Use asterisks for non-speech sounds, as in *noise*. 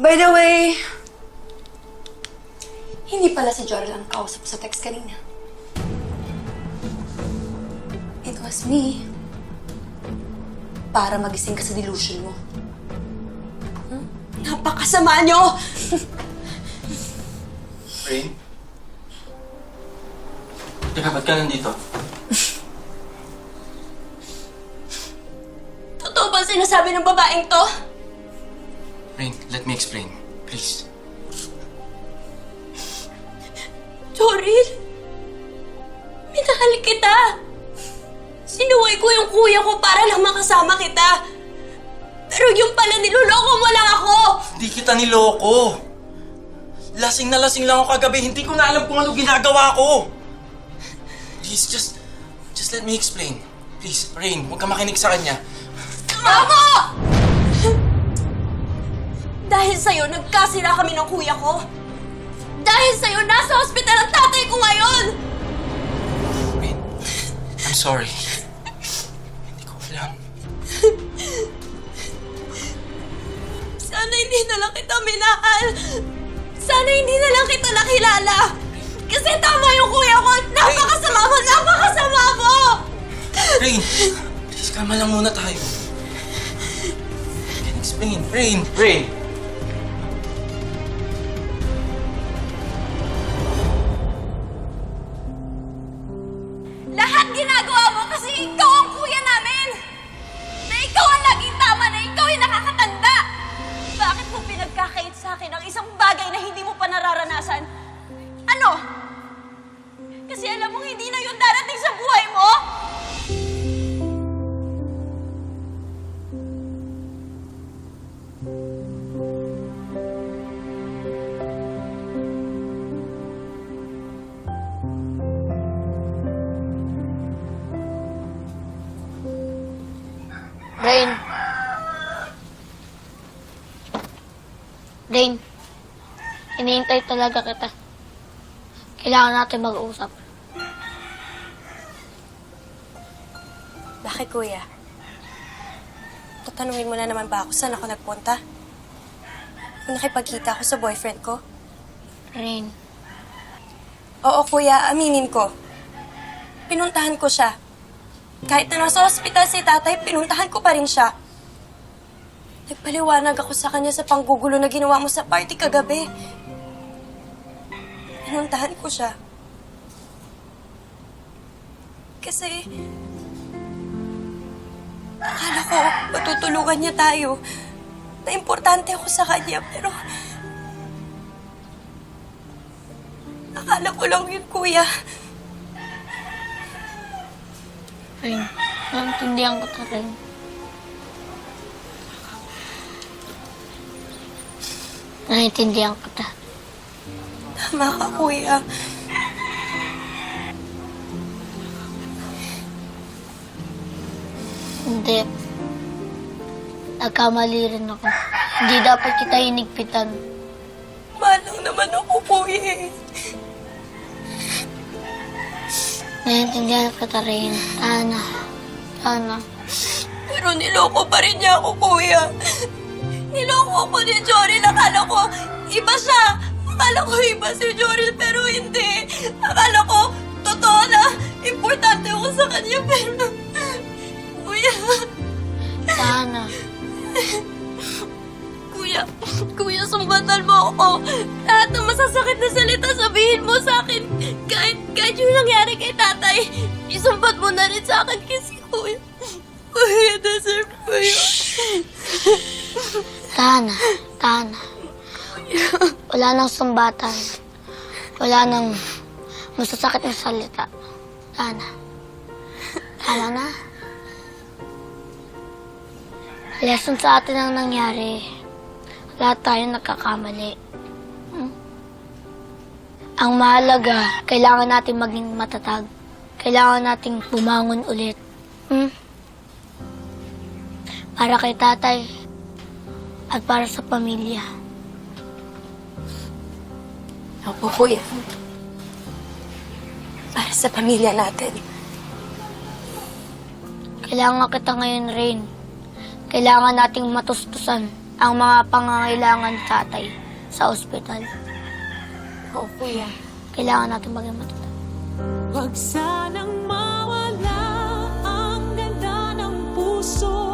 By the way, hindi pala si Jory lang kausap sa text kanina. It was me. Para magising ka sa delusion mo. Hmm? Napakasama nyo! *laughs* Rain? Teka, ba't ka nandito? Totoo ba sinasabi ng babaeng to? Let me explain. Please. Joril, minahal kita. Sinuway ko yung kuya ko para lang makasama kita. Pero yung pala niloloko mo lang ako. Hindi kita niloko. Lasing na lasing lang ako kagabi. Hindi ko na alam kung ano ginagawa ko. Please, just... Just let me explain. Please, Rain, huwag ka makinig sa kanya. Mama! Sa'yo, nagkasira kami ng kuya ko. Dahil sa'yo, nasa ospital ang tatay ko ngayon! Rain, I'm sorry. Hindi ko alam. Sana hindi na lang kita minahal. Sana hindi na lang kita nakilala. Kasi tama yung kuya ko. Napakasama mo! Napakasama mo! Rain, please, kalma lang muna tayo. I can explain. Rain, Rain. Kasi ikaw ang kuya namin! Na ikaw ang laging tama, na ikaw yung nakakatanda! Bakit mo pinagkakait sa akin ang isang bagay na hindi mo pa nararanasan? Ano? Kasi alam mong hindi Rain. Rain. Hinihintay talaga kita. Kailangan natin mag-usap. Bakit, kuya? Tatanungin mo na naman ba ako saan ako nagpunta? Kung nakipagkita ako sa boyfriend ko? Rain. Oo, kuya, aminin ko. Pinuntahan ko siya. Kahit na nasa ospital si tatay, pinuntahan ko pa rin siya. Nagpaliwanag ako sa kanya sa panggugulo na ginawa mo sa party kagabi. Pinuntahan ko siya. Kasi... Akala ko matutulungan niya tayo. Na importante ako sa kanya, pero... Akala ko lang yun, kuya. Rain. Naintindihan ko ta, Rain. Naintindihan ko ta. *laughs* Tama ka, kuya. Hindi. Nagkamali rin ako. Hindi dapat kita hinigpitan. Malang naman ako, kuya. eh. Naintindihan ko ta, Rain. Sana. Sana. Pero niloko pa rin niya ako, kuya. Niloko ako ni Jory. Akala ko iba siya. Akala ko iba si Jory, pero hindi. Akala ko totoo na importante ako sa kanya, pero... Kuya, Sana. *laughs* kuya, sumbatan mo ako. Lahat ng masasakit na salita sabihin mo sa akin. Kahit, kahit yung nangyari kay tatay, isumbat mo na rin sa akin kasi kuya. Kuya, deserve ko yun. Sana. Sana. Wala nang sumbatan. Wala nang masasakit na salita. Sana. Sana na. Lesson sa atin ang nangyari. Lahat tayo nagkakamali. Hmm? Ang mahalaga, kailangan natin maging matatag. Kailangan nating bumangon ulit. Hmm? Para kay tatay at para sa pamilya. Opo, kuya. Para sa pamilya natin. Kailangan kita ngayon, Rain. Kailangan nating matustusan ang mga pangangailangan ni tatay sa ospital. Oo, kuya. Kailangan natin maging matatag. Wag sanang mawala ang ganda ng puso